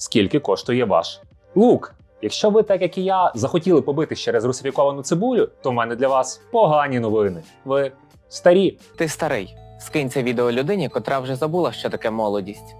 скільки коштує ваш лук. Якщо ви, так як і я, захотіли побити через русифіковану цибулю, то в мене для вас погані новини. Ви старі. Ти старий. Скинь це відео людині, котра вже забула, що таке молодість.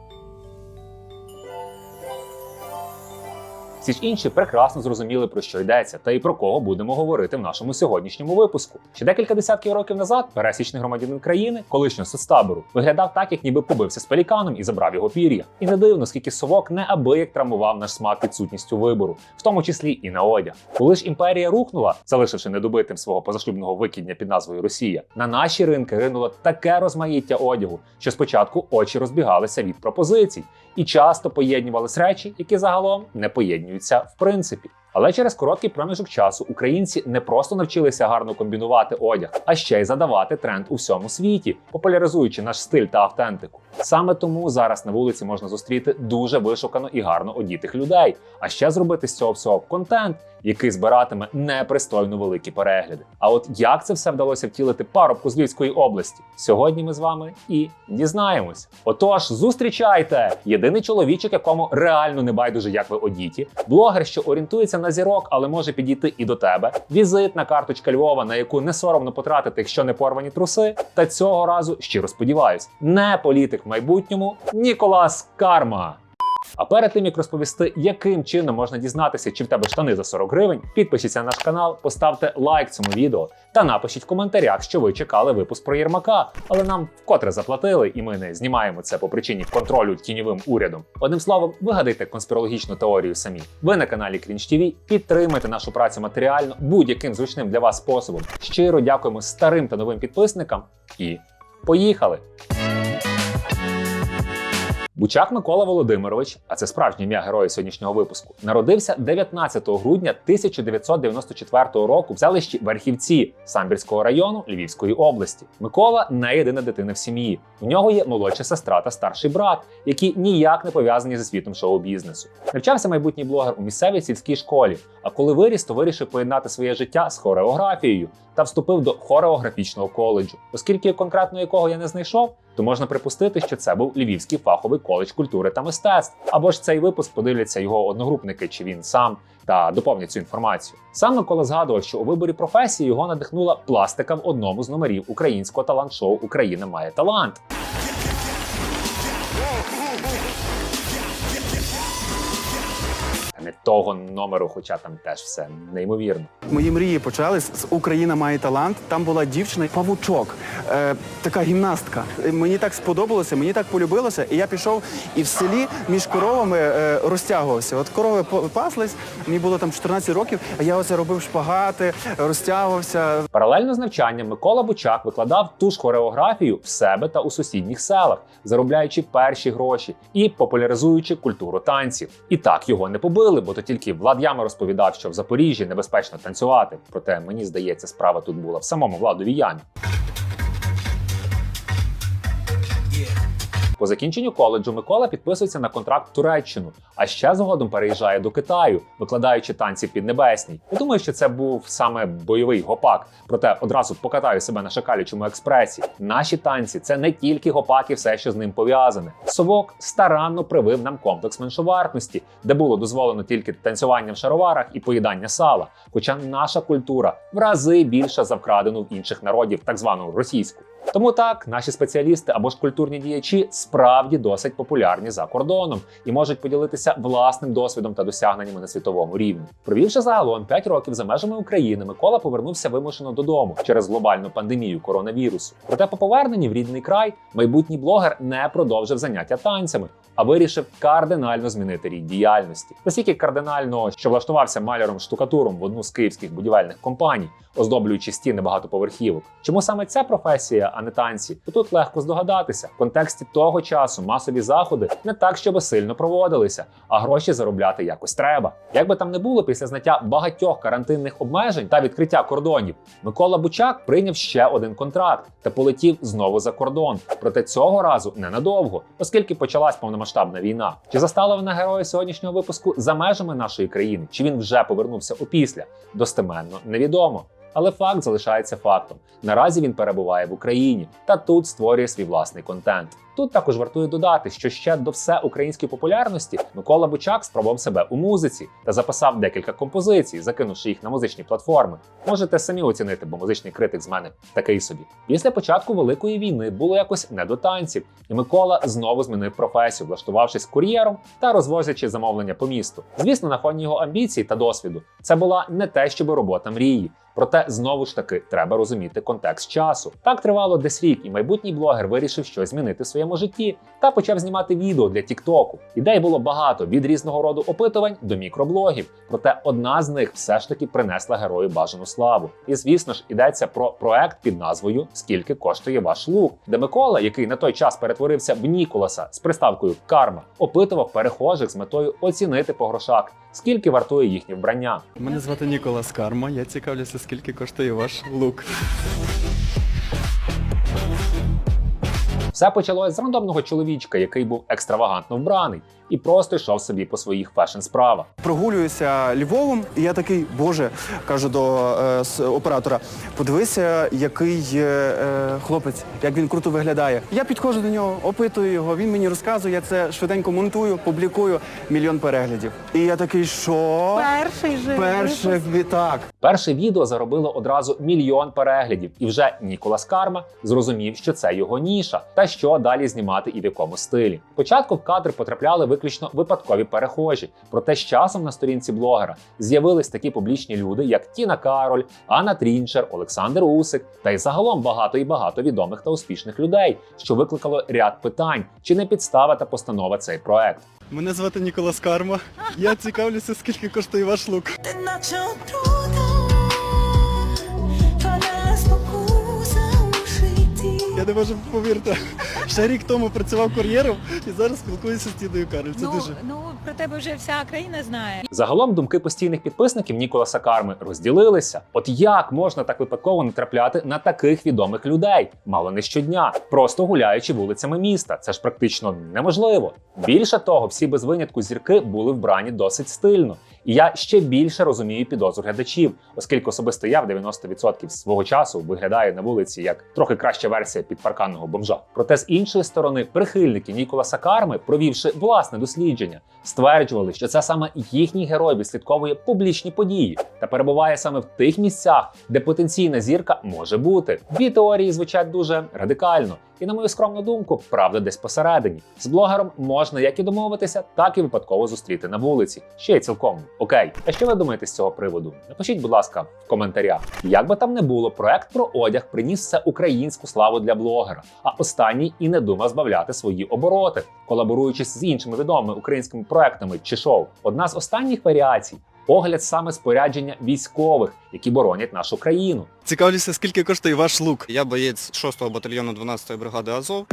Всі ж інші прекрасно зрозуміли, про що йдеться, та і про кого будемо говорити в нашому сьогоднішньому випуску. Ще декілька десятків років назад пересічний громадянин країни, колишнього соцтабору, виглядав так, як ніби побився з пеліканом і забрав його пір'я. І не дивно, скільки совок неабияк травмував наш смак відсутністю вибору, в тому числі і на одяг. Коли ж імперія рухнула, залишивши недобитим свого позашлюбного викидня під назвою Росія, на наші ринки ринуло таке розмаїття одягу, що спочатку очі розбігалися від пропозицій і часто поєднувались речі, які загалом не поєднуються в принципі. Але через короткий проміжок часу українці не просто навчилися гарно комбінувати одяг, а ще й задавати тренд у всьому світі, популяризуючи наш стиль та автентику. Саме тому зараз на вулиці можна зустріти дуже вишукано і гарно одітих людей, а ще зробити з цього всього контент, який збиратиме непристойно великі перегляди. А от як це все вдалося втілити парубку з Львівської області? Сьогодні ми з вами і дізнаємось. Отож, зустрічайте! Єдиний чоловічок, якому реально не байдуже, як ви одіті, блогер, що орієнтується на зірок, але може підійти і до тебе. Візитна карточка Львова, на яку не соромно потратити, якщо не порвані труси. Та цього разу щиро сподіваюсь, не політик в майбутньому Ніколас Карма. А перед тим як розповісти, яким чином можна дізнатися, чи в тебе штани за 40 гривень, підпишіться на наш канал, поставте лайк цьому відео та напишіть в коментарях, що ви чекали випуск про Єрмака, але нам вкотре заплатили, і ми не знімаємо це по причині контролю тіньовим урядом. Одним словом, вигадайте конспірологічну теорію самі. Ви на каналі Крінж ТВ, підтримайте нашу працю матеріально будь-яким зручним для вас способом. Щиро дякуємо старим та новим підписникам і поїхали! Бучак Микола Володимирович, а це справжнє ім'я героя сьогоднішнього випуску, народився 19 грудня 1994 року в селищі Верхівці Самбірського району Львівської області. Микола не єдина дитина в сім'ї. У нього є молодша сестра та старший брат, які ніяк не пов'язані зі світом шоу-бізнесу. Навчався майбутній блогер у місцевій сільській школі. А коли виріс, то вирішив поєднати своє життя з хореографією та вступив до хореографічного коледжу, оскільки конкретно якого я не знайшов то можна припустити, що це був Львівський фаховий коледж культури та мистецтв. Або ж цей випуск подивляться його одногрупники, чи він сам та доповнять цю інформацію. Сам Микола згадував, що у виборі професії його надихнула пластика в одному з номерів українського талант-шоу Україна має талант. Того номеру, хоча там теж все неймовірно. Мої мрії почались з Україна має талант. Там була дівчина павучок, е, така гімнастка. Е, Мені так сподобалося, мені так полюбилося. І я пішов і в селі між коровами е, розтягувався. От корови по- паслись, мені було там 14 років, а я оце робив шпагати, розтягувався. Паралельно з навчанням Микола Бучак викладав ту ж хореографію в себе та у сусідніх селах, заробляючи перші гроші і популяризуючи культуру танців. І так його не побили, бо то тільки Влад Яма розповідав, що в Запоріжжі небезпечно танцювати. Проте мені здається, справа тут була в самому владові ямі. По закінченню коледжу Микола підписується на контракт в Туреччину, а ще згодом переїжджає до Китаю, викладаючи танці в Піднебесній. Я думаю, що це був саме бойовий гопак. Проте одразу покатаю себе на шакалючому експресі. Наші танці це не тільки гопак і все, що з ним пов'язане. Совок старанно привив нам комплекс меншовартості, де було дозволено тільки танцювання в шароварах і поїдання сала. Хоча наша культура в рази більша за вкрадену в інших народів, так звану російську. Тому так, наші спеціалісти або ж культурні діячі справді досить популярні за кордоном і можуть поділитися власним досвідом та досягненнями на світовому рівні. Провівши загалом 5 років за межами України, Микола повернувся вимушено додому через глобальну пандемію коронавірусу. Проте по поверненні в рідний край майбутній блогер не продовжив заняття танцями, а вирішив кардинально змінити рід діяльності. Настільки кардинально, що влаштувався маляром-штукатуром в одну з київських будівельних компаній, оздоблюючи стіни багатоповерхівок. Чому саме ця професія, а не танці? Тут легко здогадатися. В контексті того часу масові заходи не так, щоб сильно проводилися, а гроші заробляти якось треба. Як би там не було, після зняття багатьох карантинних обмежень та відкриття кордонів, Микола Бучак прийняв ще один контракт та полетів знову за кордон. Проте цього разу ненадовго, оскільки почалась повномасштабна війна. Чи застала вона героя сьогоднішнього випуску за межами нашої країни? Чи він вже повернувся опісля? Достеменно невідомо. Але факт залишається фактом. Наразі він перебуває в Україні та тут створює свій власний контент. Тут також вартує додати, що ще до всеукраїнської популярності Микола Бучак спробував себе у музиці та записав декілька композицій, закинувши їх на музичні платформи. Можете самі оцінити, бо музичний критик з мене такий собі. Після початку великої війни було якось не до танців, і Микола знову змінив професію, влаштувавшись кур'єром та розвозячи замовлення по місту. Звісно, на фоні його амбіцій та досвіду це була не те, щоб робота мрії. Проте знову ж таки треба розуміти контекст часу. Так тривало десь рік, і майбутній блогер вирішив щось змінити в своєму житті та почав знімати відео для Тіктоку. Ідей було багато від різного роду опитувань до мікроблогів. Проте одна з них все ж таки принесла герою бажану славу. І звісно ж, йдеться про проект під назвою Скільки коштує ваш лук, де Микола, який на той час перетворився в Ніколаса з приставкою Карма, опитував перехожих з метою оцінити по грошах, скільки вартує їхнє вбрання. Мене звати Ніколас Карма. Я цікавлюся, скільки коштує ваш лук. Все почалось з рандомного чоловічка, який був екстравагантно вбраний і просто йшов собі по своїх фешн-справах. Прогулююся Львовом, і я такий, боже, кажу до е, с- оператора: подивися, який е, е, хлопець, як він круто виглядає. Я підходжу до нього, опитую його. Він мені розказує, я це швиденько монтую, публікую мільйон переглядів. І я такий, що Перший же перше так. Перше відео заробило одразу мільйон переглядів, і вже Ніколас Карма зрозумів, що це його ніша, та що далі знімати і в якому стилі. Спочатку в кадр потрапляли виключно випадкові перехожі, проте з часом на сторінці блогера з'явились такі публічні люди, як Тіна Кароль, Анна Трінчер, Олександр Усик, та й загалом багато і багато відомих та успішних людей, що викликало ряд питань, чи не підстава та постанова цей проект. Мене звати Ніколас Карма. Я цікавлюся, скільки коштує ваш лук. Ти наче Я не можу повірити. Ще рік тому працював кур'єром і зараз спілкуюся з Тіною Кароль. Це ну, дуже. ну про тебе вже вся країна знає. Загалом думки постійних підписників Ніколаса Карми розділилися. От як можна так випадково натрапляти на таких відомих людей, мало не щодня, просто гуляючи вулицями міста. Це ж практично неможливо. Більше того, всі без винятку зірки були вбрані досить стильно. І я ще більше розумію підозру глядачів, оскільки особисто я в 90% свого часу виглядаю на вулиці як трохи краща версія підпарканного бомжа. Проте з іншої сторони, прихильники Ніколаса Карми, провівши власне дослідження, стверджували, що це саме їхній герой відслідковує публічні події та перебуває саме в тих місцях, де потенційна зірка може бути. Дві теорії звучать дуже радикально. І на мою скромну думку, правда десь посередині. З блогером можна як і домовитися, так і випадково зустріти на вулиці. Ще й цілком окей. А що ви думаєте з цього приводу? Напишіть, будь ласка, в коментарях. Як би там не було, проект про одяг приніс все українську славу для блогера, а останній і не думав збавляти свої обороти, колаборуючись з іншими відомими українськими проектами чи шоу. Одна з останніх варіацій. Огляд саме спорядження військових, які боронять нашу країну. Цікавлюся, скільки коштує ваш лук. Я боєць 6-го батальйону 12-ї бригади Азов.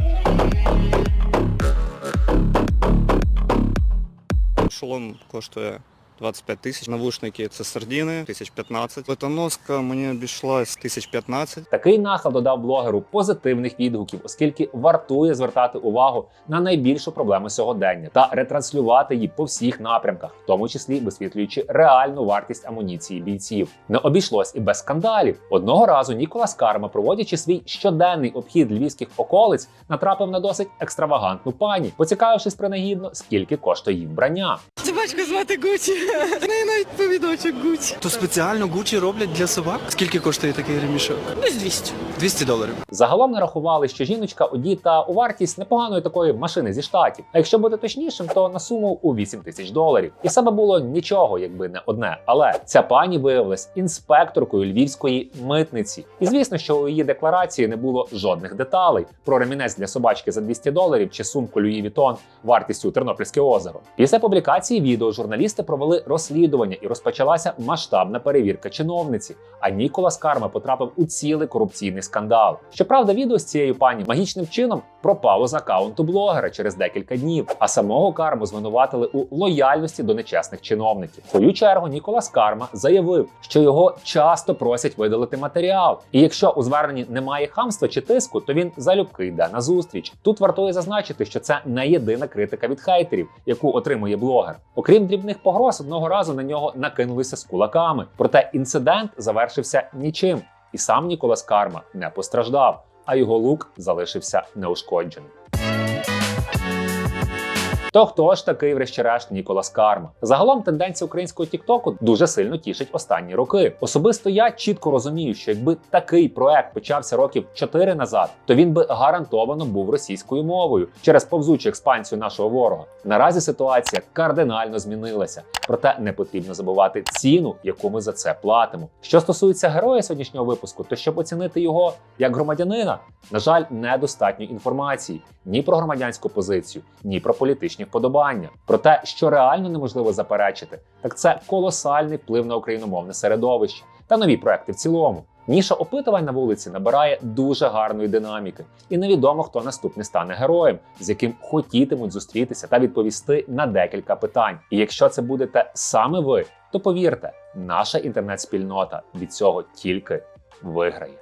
Шолом коштує 25 тисяч. Навушники це сардіни, 1015. Летоноска мені обійшлась 1015. Такий нахил додав блогеру позитивних відгуків, оскільки вартує звертати увагу на найбільшу проблему сьогодення та ретранслювати її по всіх напрямках, в тому числі висвітлюючи реальну вартість амуніції бійців. Не обійшлось і без скандалів. Одного разу Ніколас Карма, проводячи свій щоденний обхід львівських околиць, натрапив на досить екстравагантну пані, поцікавившись принагідно, скільки коштує її вбрання. Собачку звати Гучі. В неї навіть повідочок Гучі. То спеціально Гучі роблять для собак. Скільки коштує такий ремішок? Десь 200. 200 доларів. Загалом нарахували, що жіночка одіта у вартість непоганої такої машини зі штатів. А якщо бути точнішим, то на суму у 8 тисяч доларів. І все би було нічого, якби не одне. Але ця пані виявилась інспекторкою львівської митниці. І звісно, що у її декларації не було жодних деталей про ремінець для собачки за 200 доларів чи сумку Луї Вітон вартістю Тернопільське озеро. Після публікації відео журналісти провели розслідування і розпочалася масштабна перевірка чиновниці. А Ніколас Карма потрапив у цілий корупційний скандал. Щоправда, відео з цією пані магічним чином пропало з акаунту блогера через декілька днів, а самого Карму звинуватили у лояльності до нечесних чиновників. В свою чергу Ніколас Карма заявив, що його часто просять видалити матеріал. І якщо у зверненні немає хамства чи тиску, то він залюбки йде на зустріч. Тут вартує зазначити, що це не єдина критика від хейтерів, яку отримує блогер. Окрім дрібних погроз, одного разу на нього накинулися з кулаками. Проте інцидент завершився нічим, і сам Ніколас Карма не постраждав, а його лук залишився неушкодженим. То хто ж такий, врешті-решт, Ніколас Карма? Загалом тенденція українського Тіктоку дуже сильно тішить останні роки. Особисто я чітко розумію, що якби такий проект почався років 4 назад, то він би гарантовано був російською мовою через повзучу експансію нашого ворога. Наразі ситуація кардинально змінилася, проте не потрібно забувати ціну, яку ми за це платимо. Що стосується героя сьогоднішнього випуску, то щоб оцінити його як громадянина, на жаль, недостатньо інформації ні про громадянську позицію, ні про політичні вподобання. Про те, що реально неможливо заперечити, так це колосальний вплив на україномовне середовище та нові проекти в цілому. Ніша опитувань на вулиці набирає дуже гарної динаміки, і невідомо, хто наступний стане героєм, з яким хотітимуть зустрітися та відповісти на декілька питань. І якщо це будете саме ви, то повірте, наша інтернет-спільнота від цього тільки виграє.